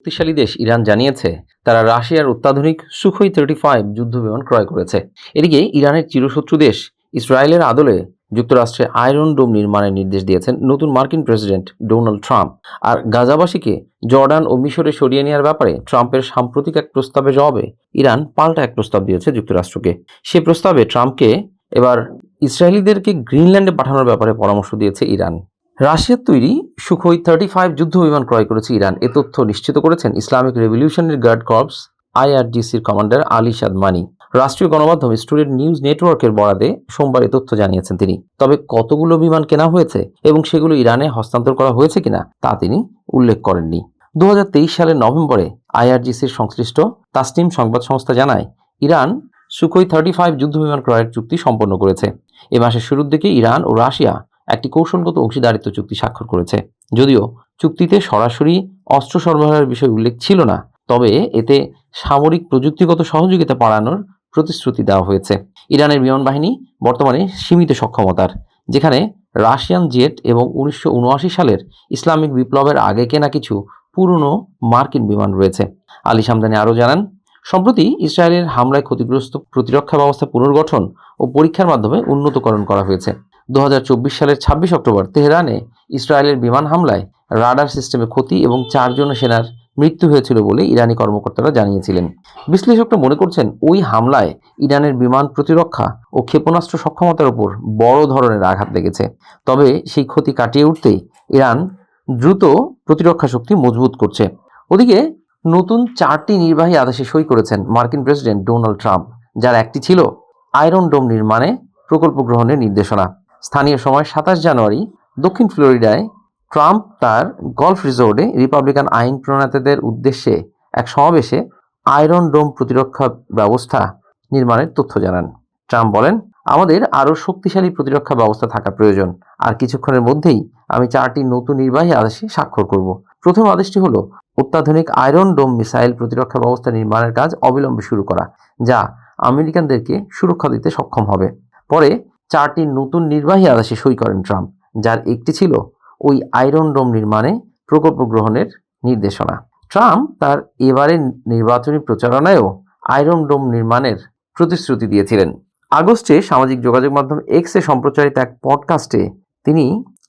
শক্তিশালী দেশ ইরান জানিয়েছে, তারা রাশিয়ার অত্যাধুনিক সুখই থার্টি ফাইভ যুদ্ধ বিমান ক্রয় করেছে। এদিকে ইরানের চিরশত্রু দেশ ইসরায়েলের আদলে যুক্তরাষ্ট্রে আয়রন ডোম নির্মাণের নির্দেশ দিয়েছেন নতুন মার্কিন প্রেসিডেন্ট ডোনাল্ড ট্রাম্প। আর গাজাবাসীকে জর্ডান ও মিশরে সরিয়ে নেওয়ার ব্যাপারে ট্রাম্পের সাম্প্রতিক এক প্রস্তাবে জবাবে ইরান পাল্টা এক প্রস্তাব দিয়েছে যুক্তরাষ্ট্রকে। সে প্রস্তাবে ট্রাম্পকে এবার ইসরায়েলিদেরকে গ্রিনল্যান্ডে পাঠানোর ব্যাপারে পরামর্শ দিয়েছে ইরান। রাশিয়ার তৈরি সুখই থার্টি ফাইভ যুদ্ধ বিমান ক্রয় করেছে ইরান। এ তথ্য নিশ্চিত করেছেন ইসলামিক রেভলিউশনারি গার্ড কর্পস আইআরজিসির কমান্ডার আলী সাদমানি। রাষ্ট্রীয় গণমাধ্যম স্টুডেন্ট নিউজ নেটওয়ার্কের বরাদে সোমবার এ তথ্য জানিয়েছেন তিনি। তবে কতগুলো বিমান কেনা হয়েছে এবং সেগুলো ইরানে হস্তান্তর করা হয়েছে কিনা তা তিনি উল্লেখ করেননি। দু হাজার তেইশ সালের নভেম্বরে আইআরজিসির সংশ্লিষ্ট তাসনিম সংবাদ সংস্থা জানায়, ইরান সুখই থার্টি ফাইভ যুদ্ধ বিমান ক্রয়ের চুক্তি সম্পন্ন করেছে। এ মাসের শুরুর দিকে ইরান ও রাশিয়া একটি কৌশলগত অংশীদারিত্ব চুক্তি স্বাক্ষর করেছে। যদিও চুক্তিতে সরাসরি অস্ত্র সরবরাহের বিষয় উল্লেখ ছিল না, তবে এতে সামরিক প্রযুক্তিগত সহযোগিতা বাড়ানোর প্রতিশ্রুতি দেওয়া হয়েছে। ইরানের বিমান বাহিনী বর্তমানে সীমিত সক্ষমতার, যেখানে রাশিয়ান জেট এবং উনিশশো উনআশি সালের ইসলামিক বিপ্লবের আগে কেনা কিছু পুরনো মার্কিন বিমান রয়েছে। আলী সামদানি আরও জানান, সম্প্রতি ইসরায়েলের হামলায় ক্ষতিগ্রস্ত প্রতিরক্ষা ব্যবস্থা পুনর্গঠন ও পরীক্ষার মাধ্যমে উন্নতকরণ করা হয়েছে। দু হাজার চব্বিশ সালের ছাব্বিশ অক্টোবর তেহরানে ইসরায়েলের বিমান হামলায় রাডার সিস্টেমে ক্ষতি এবং চারজন সেনার মৃত্যু হয়েছিল বলে ইরানি কর্মকর্তারা জানিয়েছিলেন। বিশ্লেষকরা মনে করছেন ওই হামলায় ইরানের বিমান প্রতিরক্ষা ও ক্ষেপণাস্ত্র সক্ষমতার উপর বড় ধরনের আঘাত লেগেছে। তবে সেই ক্ষতি কাটিয়ে উঠতেই ইরান দ্রুত প্রতিরক্ষা শক্তি মজবুত করছে। ওদিকে নতুন চারটি নির্বাহী আদেশে সই করেছেন মার্কিন প্রেসিডেন্ট ডোনাল্ড ট্রাম্প, যার একটি ছিল আয়রন ডোম নির্মাণে প্রকল্প গ্রহণের নির্দেশনা। স্থানীয় সময় সাতাশ জানুয়ারি, দক্ষিণ ফ্লোরিডায় ট্রাম্প তার গলফ রিসোর্টে রিপাবলিকান আইন প্রণেতাদের উদ্দেশ্যে এক সমাবেশে আয়রন ডোম প্রতিরক্ষা ব্যবস্থা নির্মাণের তথ্য জানান। ট্রাম্প বলেন, আমাদের আরও শক্তিশালী প্রতিরক্ষা ব্যবস্থা থাকা প্রয়োজন। আর কিছুক্ষণের মধ্যেই আমি চারটি নতুন নির্বাহী আদেশে স্বাক্ষর করব। প্রথম আদেশটি হলো, অত্যাধুনিক আয়রন ডোম মিসাইল প্রতিরক্ষা ব্যবস্থা নির্মাণের কাজ অবিলম্বে শুরু করা, যা আমেরিকানদেরকে সুরক্ষা দিতে সক্ষম হবে। পরে চারটি নতুন নির্বাহী আদেশে সই করেন ট্রাম্প, যার একটি ছিল ওই আয়রন ডোম নির্মাণে প্রকল্প গ্রহণের নির্দেশনা। ট্রাম্প তার এবারের নির্বাচনী প্রচারণায়ও আয়রন ডোম নির্মাণের প্রতিশ্রুতি দিয়েছিলেন। আগস্টে সামাজিক যোগাযোগ মাধ্যম এক্সে সম্প্রচারিত এক পডকাস্টে তিনি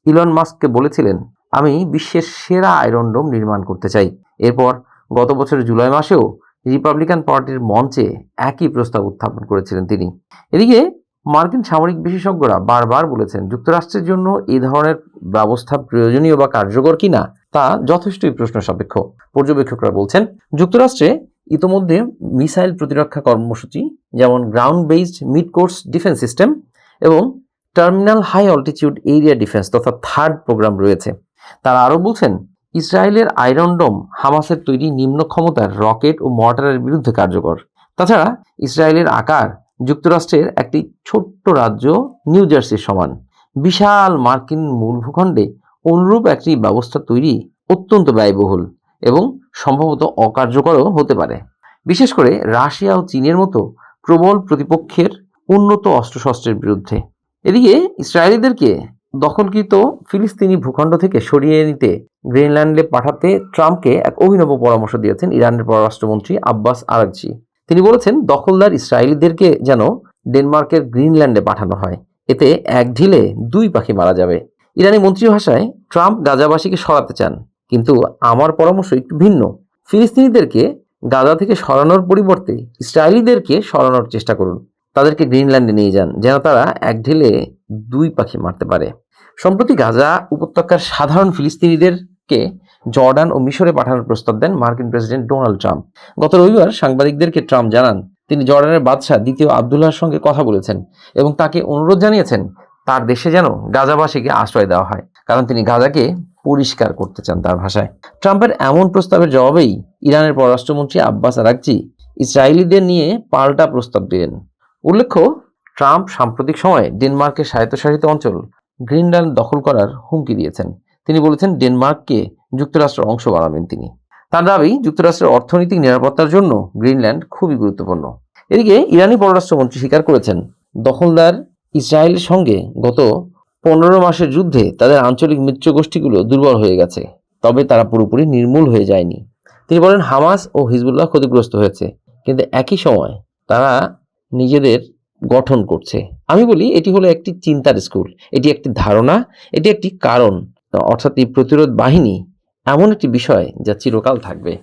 ইলন মাস্ককে বলেছিলেন, আমি বিশ্বের সেরা আয়রন ডোম নির্মাণ করতে চাই। এরপর গত বছরের জুলাই মাসেও রিপাবলিকান পার্টির মঞ্চে একই প্রস্তাব উত্থাপন করেছিলেন তিনি। এদিকে মার্কিন সামরিক বিশেষজ্ঞরা বারবার বলেছেন যুক্তরাষ্ট্রের জন্য এই ধরনের ব্যবস্থা প্রয়োজনীয় বা কার্যকর কিনা তা যথেষ্টই প্রশ্ন সাপেক্ষ। পর্যবেক্ষকরা বলছেন, যুক্তরাষ্ট্রে ইতোমধ্যে মিসাইল প্রতিরক্ষা কর্মসূচি, যেমন ground based mid course defence system এবং terminal high altitude area defence তথা থার্ড প্রোগ্রাম রয়েছে। তারা আরও বলছেন, ইসরায়েলের আয়রন ডোম হামাসের তৈরি নিম্ন ক্ষমতার রকেট ও মর্টারের বিরুদ্ধে কার্যকর। তাছাড়া ইসরায়েলের আকার যুক্তরাষ্ট্রের একটি ছোট্ট রাজ্য নিউ জার্সির সমান। বিশাল মার্কিন মূল ভূখণ্ডে অনুরূপ একটি ব্যবস্থা তৈরি অত্যন্ত ব্যয়বহুল এবং সম্ভবত অকার্যকরও হতে পারে। বিশেষ করে রাশিয়া ও চীনের মতো প্রবল প্রতিপক্ষের উন্নত অস্ত্রশস্ত্রের বিরুদ্ধে। এদিকে ইসরায়েলিদেরকে দখলকৃত ফিলিস্তিনি ভূখণ্ড থেকে সরিয়ে নিতে গ্রিনল্যান্ডে পাঠাতে ট্রাম্পকে এক অভিনব পরামর্শ দিয়েছেন ইরানের পররাষ্ট্রমন্ত্রী আব্বাস আরাকজি। তিনি বলেছেন, দখলদার ইসরায়েলিদেরকে যেন ডেনমার্কের গ্রিনল্যান্ডে পাঠানো হয়। এতে এক ঢিলে দুই পাখি মারা যাবে। ইরানি মন্ত্রী ভাষায়, ট্রাম্প গাজাবাসীকে সরাতে চান, কিন্তু আমার পরামর্শ একটু ভিন্ন। ফিলিস্তিনিদেরকে গাজা থেকে সরানোর পরিবর্তে ইসরায়েলিদেরকে সরানোর চেষ্টা করুন। তাদেরকে গ্রিনল্যান্ডে নিয়ে যান, যেন তারা এক ঢিলে দুই পাখি মারতে পারে। সম্প্রতি গাজা উপত্যকার সাধারণ ফিলিস্তিনিদেরকে জর্ডান ও মিশরে পাঠানোর প্রস্তাব দেন মার্কিন প্রেসিডেন্ট ডোনাল্ড ট্রাম্প। গত রবিবার সাংবাদিকদেরকে ট্রাম্প জানান, তিনি জর্ডানের বাদশাহ দ্বিতীয় আবদুল্লাহর সঙ্গে কথা বলেছেন এবং তাকে অনুরোধ জানিয়েছেন, তার দেশে যেন গাজাবাসীকে আশ্রয় দেওয়া হয়, কারণ তিনি গাজাকে পরিষ্কার করতে চান তার ভাষায়। ট্রাম্পের এমন প্রস্তাবের জবাবেই ইরানের পররাষ্ট্রমন্ত্রী আব্বাস আরাকচি ইসরায়েলিদের নিয়ে পাল্টা প্রস্তাব দিলেন। উল্লেখ্য, ট্রাম্প সাম্প্রতিক সময়ে ডেনমার্কের স্বায়ত্তশাসিত অঞ্চল গ্রিনল্যান্ড দখল করার হুমকি দিয়েছেন। তিনি বলেছেন, ডেনমার্ককে যুক্তরাষ্ট্রের অংশ বানাবেন তিনি। তার দাবি, যুক্তরাষ্ট্রের অর্থনৈতিক নিরাপত্তার জন্য গ্রিনল্যান্ড খুবই গুরুত্বপূর্ণ। এদিকে ইরানি পররাষ্ট্রমন্ত্রী স্বীকার করেছেন, দখলদার ইসরায়েলের সঙ্গে গত পনেরো মাসের যুদ্ধে তাদের আঞ্চলিক মিত্র গোষ্ঠীগুলো দুর্বল হয়ে গেছে, তবে তারা পুরোপুরি নির্মূল হয়ে যায়নি। তিনি বলেন, হামাস ও হিজবুল্লাহ ক্ষতিগ্রস্ত হয়েছে, কিন্তু একই সময় তারা নিজেদের গঠন করছে। আমি বলি, এটি হলো একটি চিন্তার স্কুল, এটি একটি ধারণা, এটি একটি কারণ, অর্থাৎ এই প্রতিরোধ বাহিনী এমন একটি বিষয় যা চিরকাল থাকবে।